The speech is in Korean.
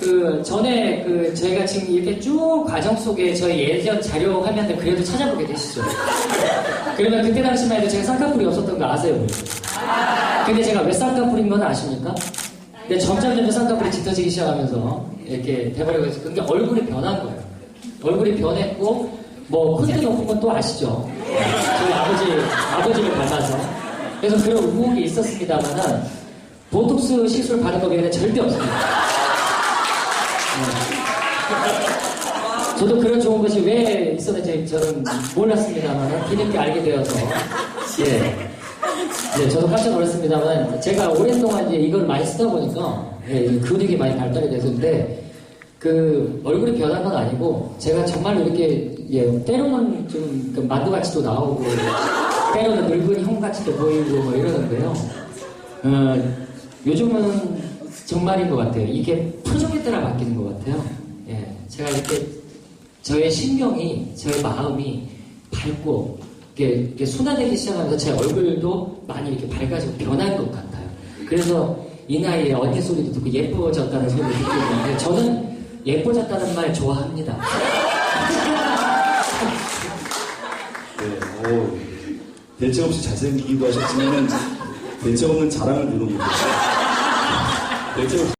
그 전에 그 저희가 지금 이렇게 쭉 과정 속에 저희 예전 자료 화면을 그래도 찾아보게 되시죠. 그러면 그때 당시만 해도 제가 쌍꺼풀이 없었던 거 아세요? 근데 제가 왜 쌍꺼풀인 건 아십니까? 근데 점점 점점 쌍꺼풀이 짙어지기 시작하면서 이렇게 돼버리고 있어요. 그게 얼굴이 변한 거예요. 얼굴이 변했고 뭐 콘트 높은 건 또 아시죠? 저희 아버지 아버지를 닮아서 그래서 그런 의혹이 있었습니다만은 보톡스 시술 받은 거 외에는 절대 없습니다. 네. 저도 그런 좋은 것이 왜 있었는지 저는 몰랐습니다만 뒤늦게 알게 되어서 예. 네, 저도 깜짝 놀랐습니다만 제가 오랫동안 이제 이걸 많이 쓰다 보니까 예, 이 근육이 많이 발달이 돼서인데 그 얼굴이 변한 건 아니고 제가 정말 이렇게 예, 때로는 좀 그 만두같이도 나오고 때로는 늙은 형같이도 보이고 뭐 이러는데요. 어, 요즘은 정말인 것 같아요. 이게 표정에 따라 바뀌는 것 같아요. 예, 제가 이렇게 저의 신경이, 저의 마음이 밝고, 이렇게, 이렇게 순화되기 시작하면서 제 얼굴도 많이 이렇게 밝아지고 변한 것 같아요. 그래서 이 나이에 언니 소리도 듣고 예뻐졌다는 소리를 듣게 되는데, 저는 예뻐졌다는 말 좋아합니다. 네, 오, 대체 없이 잘생기기도 하셨지만은 대체 없는 자랑을 계세요. 대체 없이